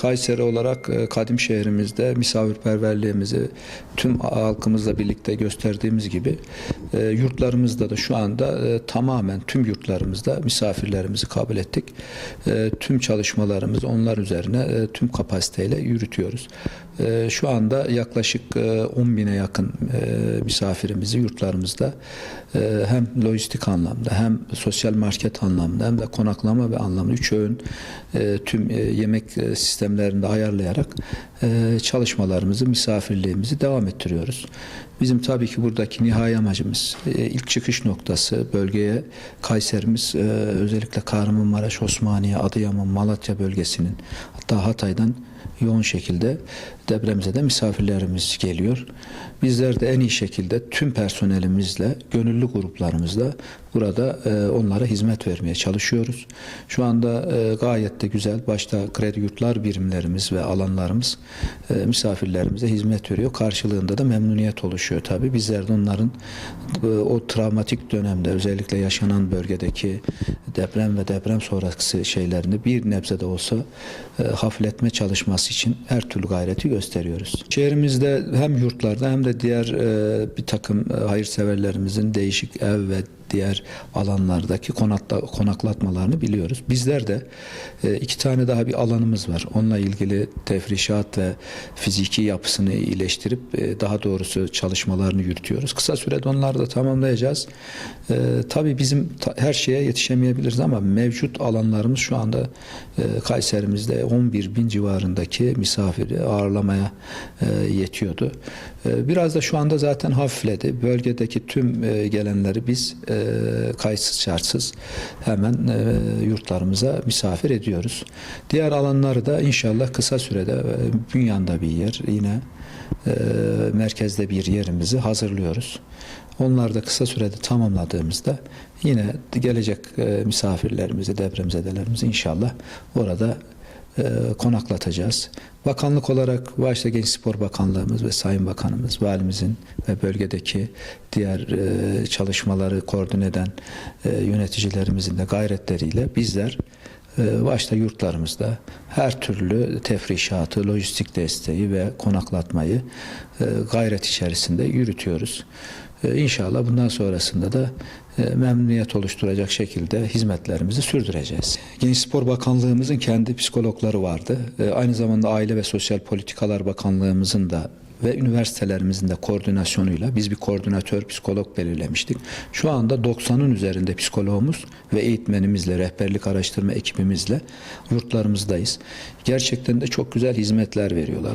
Kayseri olarak e, kadim şehrimizde misafirperverliğimizi tüm halkımızla birlikte gösterdiğimiz gibi e, yurtlarımızda da şu anda e, tamamen tüm yurtlarımızda misafirlerimizi kabul ettik. Tüm çalışmalarımızı onlar üzerine tüm kapasiteyle yürütüyoruz. E, Şu anda yaklaşık e, 10 bine yakın e, misafirimizi yurtlarımızda e, hem lojistik anlamda hem sosyal market anlamda hem de konaklama ve anlamda üç öğün e, tüm e, yemek e, sistemlerinde ayarlayarak e, çalışmalarımızı, misafirliğimizi devam ettiriyoruz. Bizim tabii ki buradaki nihai amacımız e, ilk çıkış noktası bölgeye Kayserimiz e, özellikle Kahramanmaraş, Osmaniye, Adıyaman, Malatya bölgesinin hatta Hatay'dan yoğun şekilde depremize de misafirlerimiz geliyor. Bizler de en iyi şekilde tüm personelimizle, gönüllü gruplarımızla burada e, onlara hizmet vermeye çalışıyoruz. Şu anda e, gayet de güzel. Başta kredi yurtlar birimlerimiz ve alanlarımız e, misafirlerimize hizmet veriyor. Karşılığında da memnuniyet oluşuyor tabii. Bizler de onların e, o travmatik dönemde özellikle yaşanan bölgedeki deprem ve deprem sonrası şeylerini bir nebze de olsa e, hafifletme çalışması için her türlü gayreti gösteriyoruz. Şehrimizde hem yurtlarda hem de diğer e, bir takım hayırseverlerimizin değişik ev ve diğer alanlardaki konakla, konaklatmalarını biliyoruz. Bizler de e, iki tane daha bir alanımız var. Onunla ilgili tefrişat ve fiziki yapısını iyileştirip e, daha doğrusu çalışmalarını yürütüyoruz. Kısa sürede onları da tamamlayacağız. E, tabii bizim ta- her şeye yetişemeyebiliriz ama mevcut alanlarımız şu anda e, Kayserimizde 11 bin civarındaki misafiri ağırlamaya e, yetiyordu. E, biraz da şu anda zaten hafifledi. Bölgedeki tüm e, gelenleri biz e, kayıtsız şartsız hemen e, yurtlarımıza misafir ediyoruz. Diğer alanları da inşallah kısa sürede e, Bünyan'da bir yer yine e, merkezde bir yerimizi hazırlıyoruz. Onlar da kısa sürede tamamladığımızda yine gelecek e, misafirlerimizi, depremzedelerimizi inşallah orada e, konaklatacağız. Bakanlık olarak başta Genç Spor Bakanlığımız ve Sayın Bakanımız, valimizin ve bölgedeki diğer e, çalışmaları koordine eden e, yöneticilerimizin de gayretleriyle bizler e, başta yurtlarımızda her türlü tefrişatı, lojistik desteği ve konaklatmayı gayret içerisinde yürütüyoruz. E, İnşallah bundan sonrasında da e, memnuniyet oluşturacak şekilde hizmetlerimizi sürdüreceğiz. Genç Spor Bakanlığımızın kendi psikologları vardı. E, Aynı zamanda Aile ve Sosyal Politikalar Bakanlığımızın da ve üniversitelerimizin de koordinasyonuyla biz bir koordinatör psikolog belirlemiştik. Şu anda 90'ın üzerinde psikologumuz ve eğitmenimizle, rehberlik araştırma ekibimizle yurtlarımızdayız. Gerçekten de çok güzel hizmetler veriyorlar.